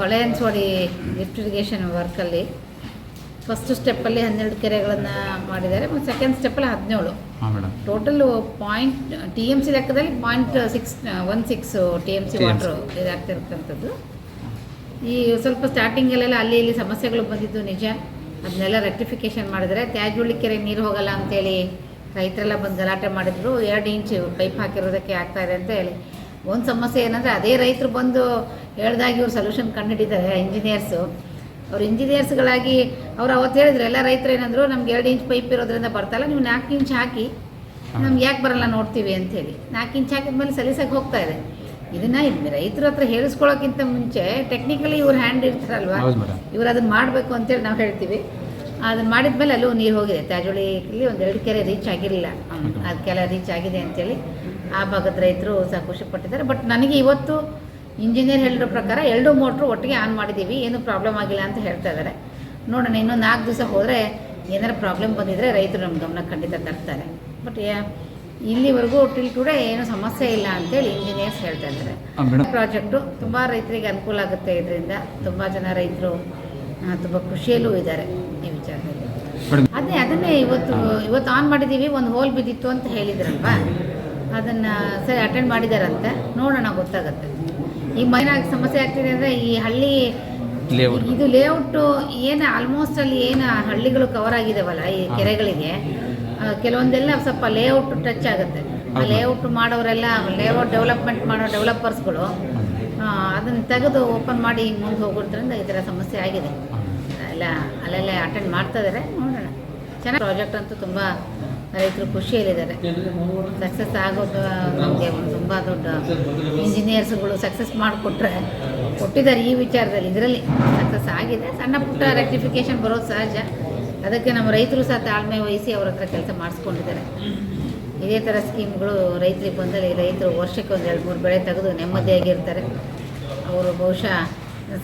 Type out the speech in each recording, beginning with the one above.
ಹೊಳೆ ಅನ್ಸೋಡಿ lift irrigation ವರ್ಕಲ್ಲಿ ಫಸ್ಟ್ ಸ್ಟೆಪ್ಪಲ್ಲಿ ಹನ್ನೆರಡು ಕೆರೆಗಳನ್ನು ಮಾಡಿದ್ದಾರೆ ಮತ್ತು ಸೆಕೆಂಡ್ ಸ್ಟೆಪ್ಪಲ್ಲಿ ಹದಿನೇಳು. Total point T M C ಲೆಕ್ಕದಲ್ಲಿ point six one six T M C. Water ಇದಾಗ್ತಿರ್ತಕ್ಕಂಥದ್ದು. ಈ ಸ್ವಲ್ಪ ಸ್ಟಾರ್ಟಿಂಗಲ್ಲೆಲ್ಲ ಅಲ್ಲಿ ಇಲ್ಲಿ ಸಮಸ್ಯೆಗಳು ಬಂದಿದ್ದು ನಿಜ. ಅದನ್ನೆಲ್ಲ ರೆಕ್ಟಿಫಿಕೇಷನ್ ಮಾಡಿದರೆ ತ್ಯಾಜ್ಯಳ್ಳಿ ಕೆರೆ ನೀರು ಹೋಗಲ್ಲ ಅಂತೇಳಿ ರೈತರೆಲ್ಲ ಬಂದು ಗಲಾಟೆ ಮಾಡಿದ್ರು. ಎರಡು ಇಂಚು ಪೈಪ್ ಹಾಕಿರೋದಕ್ಕೆ ಆಗ್ತಾ ಇದೆ ಅಂತ ಹೇಳಿ. ಒಂದು ಸಮಸ್ಯೆ ಏನಂದರೆ ಅದೇ ರೈತರು ಬಂದು ಹೇಳ್ದಾಗ ಇವ್ರು ಸೊಲ್ಯೂಷನ್ ಕಂಡುಹಿಡಿತಾರೆ ಇಂಜಿನಿಯರ್ಸು ಅವ್ರು ಇಂಜಿನಿಯರ್ಸ್ಗಳಾಗಿ ಅವ್ರು ಅವತ್ತು ಹೇಳಿದ್ರು ಎಲ್ಲ ರೈತರು ಏನಂದ್ರು ನಮ್ಗೆ ಎರಡು ಇಂಚ್ ಪೈಪ್ ಇರೋದ್ರಿಂದ ಬರ್ತಲ್ಲ ನೀವು ನಾಲ್ಕು ಇಂಚ್ ಹಾಕಿ ನಮ್ಗೆ ಯಾಕೆ ಬರಲ್ಲ ನೋಡ್ತೀವಿ ಅಂಥೇಳಿ. ನಾಲ್ಕು ಇಂಚ್ ಹಾಕಿದ್ಮೇಲೆ ಸಲೀಸಾಗಿ ಹೋಗ್ತಾ ಇದೆ. ಇದನ್ನ ರೈತರ ಹತ್ರ ಹೇಳಿಸ್ಕೊಳ್ಳೋಕ್ಕಿಂತ ಮುಂಚೆ ಟೆಕ್ನಿಕಲಿ ಇವ್ರು ಹ್ಯಾಂಡ್ ಇರ್ತಾರಲ್ವಾ ಇವ್ರು ಅದನ್ನ ಮಾಡಬೇಕು ಅಂತೇಳಿ ನಾವು ಹೇಳ್ತೀವಿ. ಅದನ್ನ ಮಾಡಿದ್ಮೇಲೆ ಅಲ್ಲೂ ನೀರು ಹೋಗಿದೆ. ತಾಜೋಳಿ ಒಂದು ಎರಡು ಕೆರೆ ರೀಚ್ ಆಗಿರಲಿಲ್ಲ. ಅದಕ್ಕೆಲ್ಲ ರೀಚ್ ಆಗಿದೆ ಅಂತೇಳಿ ಆ ಭಾಗದ ರೈತರು ಸಹ ಖುಷಿ ಪಟ್ಟಿದ್ದಾರೆ. ಬಟ್ ನನಗೆ ಇವತ್ತು ಇಂಜಿನಿಯರ್ ಹೇಳಿರೋ ಪ್ರಕಾರ ಎರಡು ಮೋಟ್ರು ಒಟ್ಟಿಗೆ ಆನ್ ಮಾಡಿದ್ದೀವಿ. ಏನು ಪ್ರಾಬ್ಲಮ್ ಆಗಿಲ್ಲ ಅಂತ ಹೇಳ್ತಾ ಇದ್ದಾರೆ. ನೋಡೋಣ ಇನ್ನೂ ನಾಲ್ಕು ದಿವಸ ಹೋದರೆ ಏನಾರು ಪ್ರಾಬ್ಲಮ್ ಬಂದಿದ್ರೆ ರೈತರು ನಮ್ಮ ಗಮನ ಖಂಡಿತ ತರ್ತಾರೆ. ಬಟ್ ಇಲ್ಲಿವರೆಗೂ ಟಿಲ್ ಟುಡೇ ಏನು ಸಮಸ್ಯೆ ಇಲ್ಲ ಅಂತೇಳಿ ಇಂಜಿನಿಯರ್ಸ್ ಹೇಳ್ತಾ ಇದ್ದಾರೆ. ಪ್ರಾಜೆಕ್ಟು ತುಂಬ ರೈತರಿಗೆ ಅನುಕೂಲ ಆಗುತ್ತೆ ಇದರಿಂದ. ತುಂಬ ಜನ ರೈತರು ತುಂಬ ಖುಷಿಯಲ್ಲೂ ಇದ್ದಾರೆ ಈ ವಿಚಾರದಲ್ಲಿ. ಅದೇ ಅದನ್ನೇ ಇವತ್ತು ಇವತ್ತು ಆನ್ ಮಾಡಿದ್ದೀವಿ. ಒಂದು ಹೋಲ್ ಬಿದ್ದಿತ್ತು ಅಂತ ಹೇಳಿದ್ರಲ್ವಾ? ಅದನ್ನು ಸರಿ ಅಟೆಂಡ್ ಮಾಡಿದಾರಂತೆ. ನೋಡೋಣ ಗೊತ್ತಾಗುತ್ತೆ. ಈ ಮೈನ ಸಮಸ್ಯೆ ಆಗ್ತಿದೆ ಅಂದರೆ ಈ ಹಳ್ಳಿ ಇದು ಲೇಔಟು ಏನು ಆಲ್ಮೋಸ್ಟ್ ಅಲ್ಲಿ ಏನು ಹಳ್ಳಿಗಳು ಕವರ್ ಆಗಿದಾವಲ್ಲ ಈ ಕೆರೆಗಳಿಗೆ ಕೆಲವೊಂದೆಲ್ಲ ಸ್ವಲ್ಪ ಲೇಔಟ್ ಟಚ್ ಆಗುತ್ತೆ. ಆ ಲೇಔಟ್ ಮಾಡೋರೆಲ್ಲ ಲೇಔಟ್ ಡೆವಲಪ್ಮೆಂಟ್ ಮಾಡೋ ಡೆವಲಪರ್ಸ್ಗಳು ಅದನ್ನು ತೆಗೆದು ಓಪನ್ ಮಾಡಿ ಮುಂದೆ ಹೋಗೋದ್ರಿಂದ ಈ ಥರ ಸಮಸ್ಯೆ ಆಗಿದೆ. ಎಲ್ಲ ಅಲ್ಲೆಲ್ಲ ಅಟೆಂಡ್ ಮಾಡ್ತಾ ಇದ್ದಾರೆ ನೋಡೋಣ. ಚೆನ್ನಾಗಿ ಪ್ರಾಜೆಕ್ಟ್ ಅಂತೂ ತುಂಬ ರೈತರು ಖುಷಿಯಲ್ಲಿದ್ದಾರೆ. ಸಕ್ಸಸ್ ಆಗೋದು ನಮಗೆ ತುಂಬ ದೊಡ್ಡ ಇಂಜಿನಿಯರ್ಸ್ಗಳು ಸಕ್ಸಸ್ ಮಾಡಿಕೊಟ್ರೆ ಕೊಟ್ಟಿದ್ದಾರೆ ಈ ವಿಚಾರದಲ್ಲಿ. ಇದರಲ್ಲಿ ಸಕ್ಸಸ್ ಆಗಿದೆ. ಸಣ್ಣ ಪುಟ್ಟ ರೆಕ್ಟಿಫಿಕೇಶನ್ ಬರೋದು ಸಹಜ. ಅದಕ್ಕೆ ನಮ್ಮ ರೈತರು ಸಹ ತಾಳ್ಮೆ ವಹಿಸಿ ಅವ್ರ ಹತ್ರ ಕೆಲಸ ಮಾಡಿಸ್ಕೊಂಡಿದ್ದಾರೆ. ಇದೇ ಥರ ಸ್ಕೀಮ್ಗಳು ರೈತರಿಗೆ ಬಂದಲ್ಲಿ ರೈತರು ವರ್ಷಕ್ಕೆ ಒಂದು ಎರಡು ಮೂರು ಬೆಳೆ ತೆಗೆದು ನೆಮ್ಮದಿಯಾಗಿರ್ತಾರೆ. ಅವರು ಬಹುಶಃ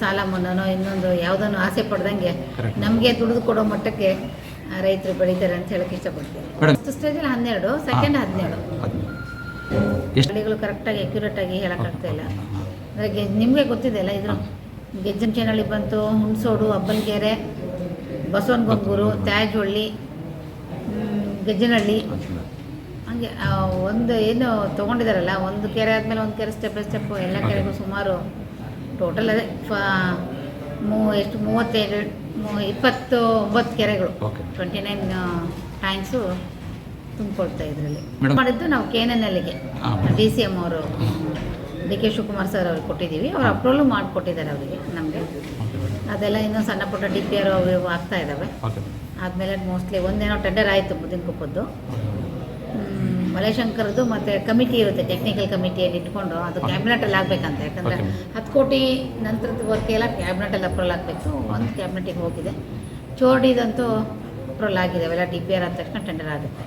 ಸಾಲ ಮನ್ನಾನೋ ಇನ್ನೊಂದು ಯಾವುದನ್ನು ಆಸೆ ಪಡ್ದಂಗೆ ನಮಗೆ ದುಡಿದು ಕೊಡೋ ಮಟ್ಟಕ್ಕೆ ರೈತರು ಬೆಳೀತಾರೆ ಅಂತ ಹೇಳಕ್ಕೆ ಇಷ್ಟಪಡ್ತೀನಿ. Madam. ಫಸ್ಟ್ ಸ್ಟೇಜಲ್ಲಿ ಹನ್ನೆರಡು ಸೆಕೆಂಡ್ ಹದಿನೇಳು ಎಷ್ಟು? ಹಳ್ಳಿಗಳು ಕರೆಕ್ಟಾಗಿ ಅಕ್ಯುರೇಟ್ ಆಗಿ ಹೇಳೋಕ್ಕಾಗ್ತಾ ಇಲ್ಲ. ಅಂದ್ರೆ ಗೆ ನಿಮಗೆ ಗೊತ್ತಿದೆ ಅಲ್ಲ ಇದ್ರ ಗೆಜ್ಜನ್ ಚೇನಳ್ಳಿ ಬಂತು ಹುಣಸೋಡು ಬಸವನಗೊಂಗೂರು ಬಸವನ ಬಂಗೂರು ಗೆಜ್ಜನಹಳ್ಳಿ. ಹಂಗೆ ಒಂದು ಏನು ತೊಗೊಂಡಿದ್ದಾರಲ್ಲ ಒಂದು ಕೆರೆ ಆದಮೇಲೆ ಒಂದು ಕೆರೆ ಸ್ಟೆಪ್ ಬೈ ಸ್ಟೆಪ್ ಎಲ್ಲ ಕೆರೆಗೂ ಸುಮಾರು. ಟೋಟಲ್ ಅದೇ ಮೂ ಎಷ್ಟು ಮೂವತ್ತೆರಡು ಇಪ್ಪತ್ತು ಒಂಬತ್ತು ಕೆರೆಗಳು. ಟ್ವೆಂಟಿ ನೈನ್ ಟ್ಯಾಂಕ್ಸು ತುಂಬಿಕೊಳ್ತಾ ಇದರಲ್ಲಿ. ಮಾಡಿದ್ದು ನಾವು ಕೆ ಎನ್ ಎನ್ ಎಲ್ಗೆ ಡಿ ಸಿ ಎಂ ಅವರು ಡಿ ಕೆ ಶಿವಕುಮಾರ್ ಸರ್ ಅವ್ರಿಗೆ ಕೊಟ್ಟಿದ್ದೀವಿ. ಅವ್ರು ಅಪ್ರೂವಲ್ ಮಾಡಿಕೊಟ್ಟಿದ್ದಾರೆ ಅವರಿಗೆ ನಮಗೆ. ಅದೆಲ್ಲ ಇನ್ನೂ ಸಣ್ಣ ಪುಟ್ಟ ಡಿ ಪಿ ಆರ್ ಅವು ಆಗ್ತಾ ಇದ್ದಾವೆ. ಆದಮೇಲೆ ಮೋಸ್ಟ್ಲಿ ಒಂದೇನೋ ಟೆಂಡರ್ ಆಯಿತು ಮುದಿನ ಕುಪ್ಪದ್ದು ಮಲೆಶಂಕರದ್ದು ಮತ್ತು ಕಮಿಟಿ ಇರುತ್ತೆ ಟೆಕ್ನಿಕಲ್ ಕಮಿಟಿಯಲ್ಲಿ ಇಟ್ಕೊಂಡು ಅದು. ಕ್ಯಾಬಿನೆಟಲ್ಲಿ ಆಗಬೇಕಂತ. ಯಾಕಂದರೆ. ಹತ್ತು ಕೋಟಿ ನಂತರದ ವರ್ಕ್ ಎಲ್ಲ ಕ್ಯಾಬಿನೆಟಲ್ಲಿ ಅಪ್ರೂವಲ್ ಆಗಬೇಕು. ಒಂದು ಕ್ಯಾಬಿನೆಟಿಗೆ ಹೋಗಿದೆ. ಚೋರ್ಡಿದಂತೂ ಅಪ್ರೂವಲ್ ಆಗಿದೆ ಅವೆಲ್ಲ ಡಿ ಪಿ ಆರ್ ಆದ ತಕ್ಷಣ ಟೆಂಡರ್ ಆಗುತ್ತೆ.